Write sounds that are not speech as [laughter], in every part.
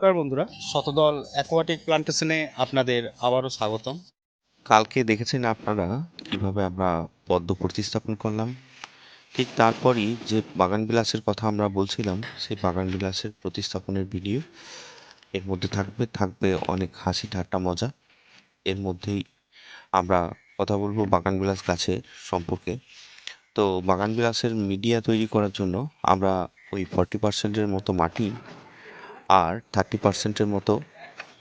নমস্কার বন্ধুরা। শতদল অ্যাকোয়াটিক প্লান্টেশনে আপনাদের আবারও স্বাগতম। কালকে দেখেছেন আপনারা কীভাবে আমরা পদ্ম প্রতিস্থাপন করলাম। ঠিক তারপরই যে বাগান বিলাসের কথা আমরা বলছিলাম সেই বাগান বিলাসের প্রতিস্থাপনের ভিডিও। এর মধ্যে থাকবে থাকবে অনেক হাসি ঠাট্টা মজা। এর মধ্যেই আমরা কথা বলব বাগান বিলাস গাছের সম্পর্কে। তো বাগান বিলাসের মিডিয়া তৈরি করার জন্য আমরা ওই ফর্টি পার্সেন্টের মতো মাটি আর থার্টি পার্সেন্টের মতো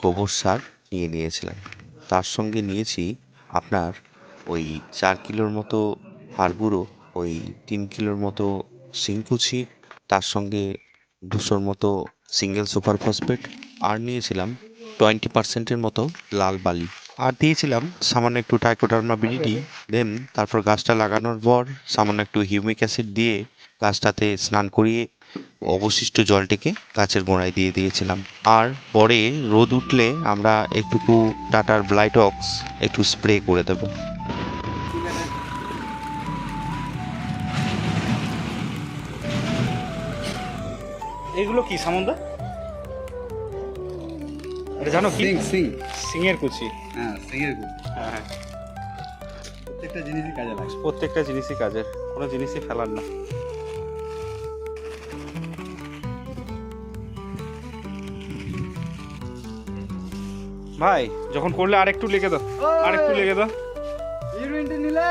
গোবর সার নিয়ে নিয়েছিলাম। তার সঙ্গে নিয়েছি আপনার ওই চার কিলোর মতো হাড়গুঁড়ো, ওই তিন কিলোর মতো শিংকুচি, তার সঙ্গে দুশোর মতো সিঙ্গেল সুপার ফসফেট আর নিয়েছিলাম টোয়েন্টি পার্সেন্টের মতো লাল বালি। আর দিয়েছিলাম সামান্য একটু টাইকোডার্মা বিডিটি দেন তারপর গাছটা লাগানোর পর সামান্য একটু হিউমিক অ্যাসিড দিয়ে গাছটাতে স্নান করিয়ে অবশিষ্ট জলটিকে গাছের গোড়ায় দিয়ে দিয়েছিলাম। আর পরে রোদ উঠলে আমরা একটুকু টাটার ব্লাইটক্স একটু স্প্রে করে দেবো। এগুলো কি সামন্দা এটা জানো কি? সিং সিং। সিংয়ের কুচি। হ্যাঁ সিংয়ের গুড় হ্যাঁ হ্যাঁ। প্রত্যেকটা জিনিসই কাজে লাগে। প্রত্যেকটা জিনিসই কাজের কোনো জিনিসই ফেলার না। ভাই যখন করলে আরেকটু লেগে দাও আরেকটু লেগে দাও। নিলে?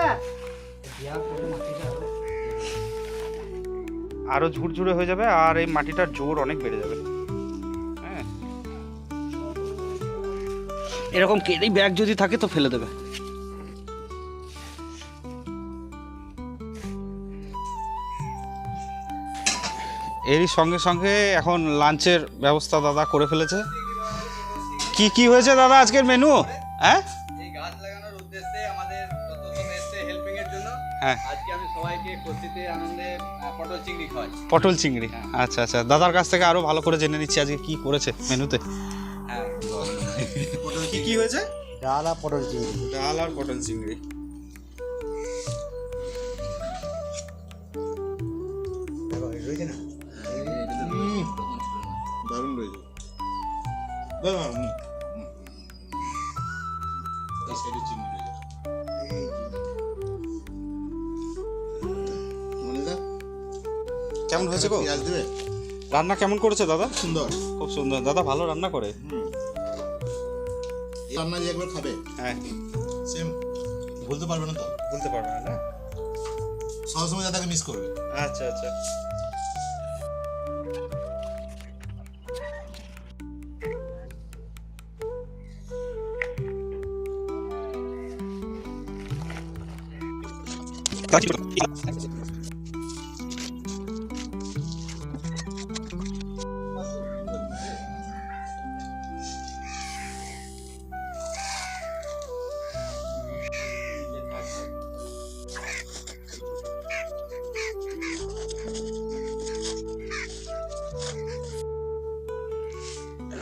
আরও ঝুরঝুরে হয়ে যাবে আর এই মাটিটার জোর অনেক বেড়ে যাবে। হ্যাঁ। এরকম কেটেই ব্যাগ যদি থাকে তো ফেলে দেবে। এরই সঙ্গে সঙ্গে এখন লাঞ্চের ব্যবস্থা দাদা করে ফেলেছে। কি কি হয়েছে দাদা আজকের মেনু হ্যাঁ? এই গাছ লাগানোর উদ্দেশ্যে আমাদের যতজন এসছে হেল্পিং এর জন্য। হ্যাঁ। আজকে আমি সবাইকে খুশিতে আনন্দে পটল চিংড়ি খাওয়াই। পটল চিংড়ি? আচ্ছা আচ্ছা। দাদার কাছ থেকে আরও ভালো করে জেনে নিচ্ছি আজকে কি করেছে মেনুতে হ্যাঁ। কি কি হয়েছে? ডাল আর পটল চিংড়ি। ডাল আর পটল চিংড়ি। দারুণ রয়েছে। দাদা কেমন হয়েছে গো? পেঁয়াজ দেবে? রান্না কেমন করেছে দাদা? সুন্দর। খুব সুন্দর। দাদা ভালো রান্না করে? রান্না যে একবার খাবে হ্যাঁ। সেম বলতে পারবে না তো। বলতে পারবে না না? সবসময় দাদাকে মিস করবে। আচ্ছা আচ্ছা।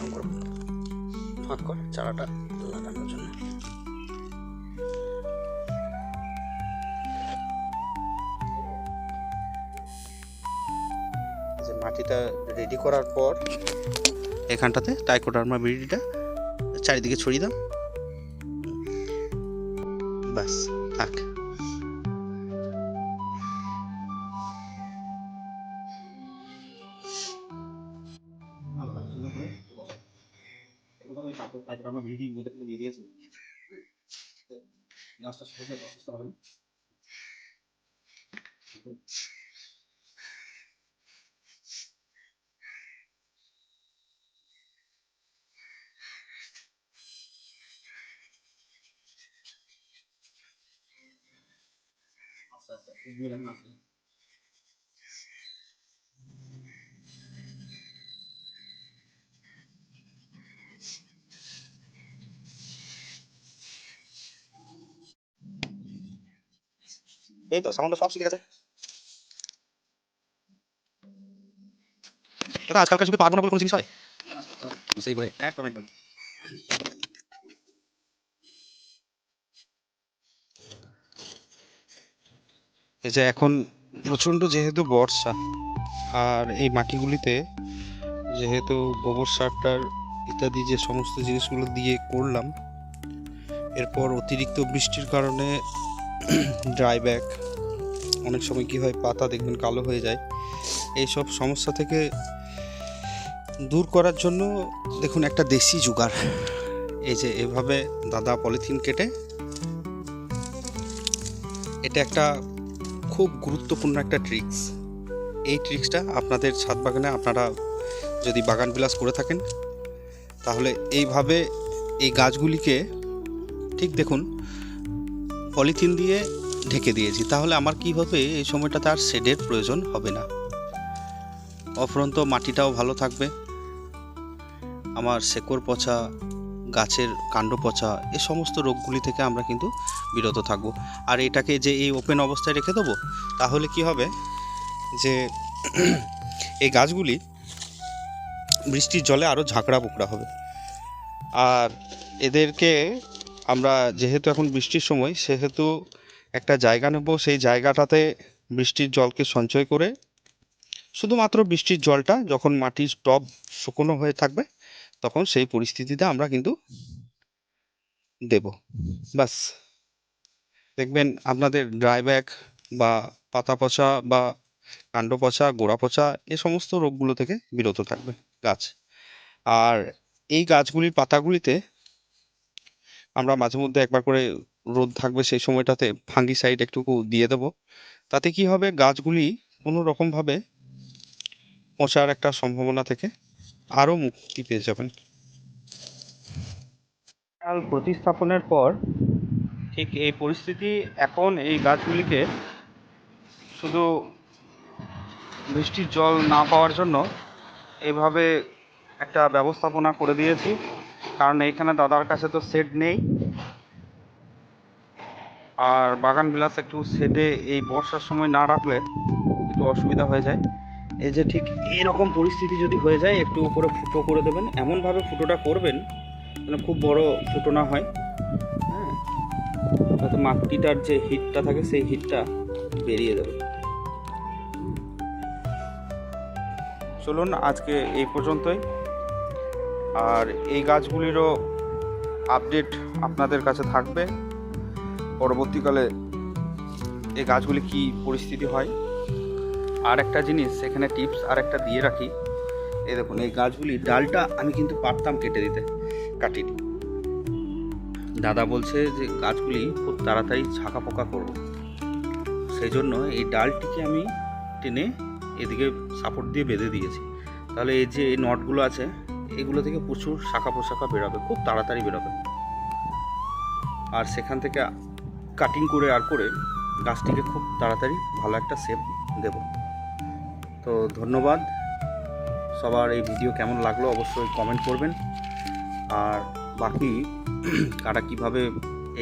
এরকম করে। ফাঁক কর চারাটা লাগানোর জন্য। মাটিটা রেডি করার পর এখানটাতে টাইকোডার্মা বিড়িটা চারিদিকে ছড়িয়ে দাও। ব্যাস থাক। orang memilih hidup sendiri sih nggak usah sebutnya nggak usah tahu Gracias. এই তো সামান্য সব শিখে গেছে। দাদা আজকালকার যুগে পারব না বলে কোনো জিনিস হয়? সেই বলে একদম একদম। এই যে এখন প্রচণ্ড যেহেতু বর্ষা আর এই মাটিগুলিতে যেহেতু গোবর সারটার ইত্যাদি যে সমস্ত জিনিসগুলো দিয়ে করলাম এরপর অতিরিক্ত বৃষ্টির কারণে [clears throat] ড্রাই ব্যাক অনেক সময় কি হয়, পাতা দেখবেন কালো হয়ে যায়। এই সব সমস্যা থেকে দূর করার জন্য দেখুন একটা দেশি জোগাড় এই যে এভাবে দাদা পলিথিন কেটে এটা একটা খুব গুরুত্বপূর্ণ একটা ট্রিক্স এই ট্রিক্সটা আপনাদের ছাদ বাগানে আপনারা যদি বাগান বিলাস করে থাকেন, তাহলে এইভাবে এই গাছগুলিকে ঠিক দেখুন পলিথিন দিয়ে ঢেকে দিয়েছি। তাহলে আমার কি হবে এই সময়টাতে আর শেডের প্রয়োজন হবে না? অফরন্ত মাটিটাও ভালো থাকবে। আমার শেকড় পচা, গাছের কাণ্ড পচা, এ সমস্ত রোগগুলি থেকে আমরা কিন্তু বিরত থাকব। আর এটাকে যে এই ওপেন অবস্থায় রেখে দেবো, তাহলে কি হবে? যে এই গাছগুলি বৃষ্টির জলে আরও ঝাঁকড়া পোকড়া হবে। আর এদেরকে আমরা যেহেতু এখন বৃষ্টির সময়, সেহেতু একটা জায়গা নেব। সেই জায়গাটাতে বৃষ্টির জলকে সঞ্চয় করে শুধুমাত্র বৃষ্টির জলটা যখন মাটির টব শুকনো হয়ে থাকবে, তখন সেই পরিস্থিতিতে আমরা কিন্তু দেব। বাস দেখবেন আপনাদের ড্রাই ব্যাগ বা পাতা পচা বা কাণ্ড পচা, গোড়া পচা, এ সমস্ত রোগগুলো থেকে বিরত থাকবে গাছ। আর এই গাছগুলির পাতাগুলিতে আমরা মাঝে মধ্যে একবার করে রোদ থাকবে সেই সময়টাতে ফাঙ্গিসাইড একটুকু দিয়ে দেবো। তাতে কি হবে? গাছগুলি কোনো রকমভাবে পচার একটা সম্ভাবনা থেকে আরও মুক্তি পেয়ে যাবেন। কাল প্রতিস্থাপনের পর ঠিক এই পরিস্থিতি, এখন এই গাছগুলিকে শুধু বৃষ্টির জল না পাওয়ার জন্য এইভাবে একটা ব্যবস্থাপনা করে দিয়েছি। কারণ এইখানে দাদার কাছে তো সেট নেই। আর বাগান বিলাস একটু সেটে এই বর্ষার সময় না রাখলে একটু অসুবিধা হয়ে যায়। এই যে ঠিক এরকম পরিস্থিতি যদি হয়ে যায়, একটু উপরে ফুটো করে দেবেন। এমনভাবে ফুটোটা করবেন মানে খুব বড় ফুটো না হয়। হ্যাঁ? তাতে মাটিটার যে হিটটা থাকে, সেই হিটটা বেরিয়ে যাবে। চলুন আজকে এই পর্যন্তই। আর এই গাছগুলিরও আপডেট আপনাদের কাছে থাকবে। পরবর্তীকালে এই গাছগুলি কি পরিস্থিতি হয়। আর একটা জিনিস সেখানে টিপস আর একটা দিয়ে রাখি। এই দেখুন, এই গাছগুলি ডালটা আমি কিন্তু পারতাম কেটে দিতে, কাটিনি। দাদা বলছে যে গাছগুলি খুব তাড়াতাড়ি ছাকা পোকা করব। সেই জন্য এই ডালটিকে আমি টেনে এদিকে সাপোর্ট দিয়ে বেঁধে দিয়েছি। তাহলে এই যে এই নটগুলো আছে এগুলো থেকে প্রচুর শাখা পোশাখা বেরোবে, খুব তাড়াতাড়ি বেরোবে। আর সেখান থেকে কাটিং করে আর করে গাছটিকে খুব তাড়াতাড়ি ভালো একটা শেপ দেব। তো ধন্যবাদ। সবার এই ভিডিও কেমন লাগল অবশ্যই কমেন্ট করবেন। আর বাকি কারা কীভাবে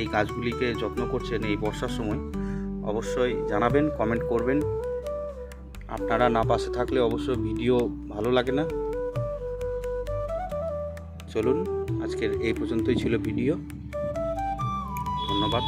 এই গাছগুলিকে যত্ন করছেন এই বর্ষার সময়, অবশ্যই জানাবেন কমেন্ট করবেন। আপনারা না পাশে থাকলে অবশ্যই ভিডিও ভালো লাগে না। চলুন আজকের এই পর্যন্তই ছিল ভিডিও। ধন্যবাদ।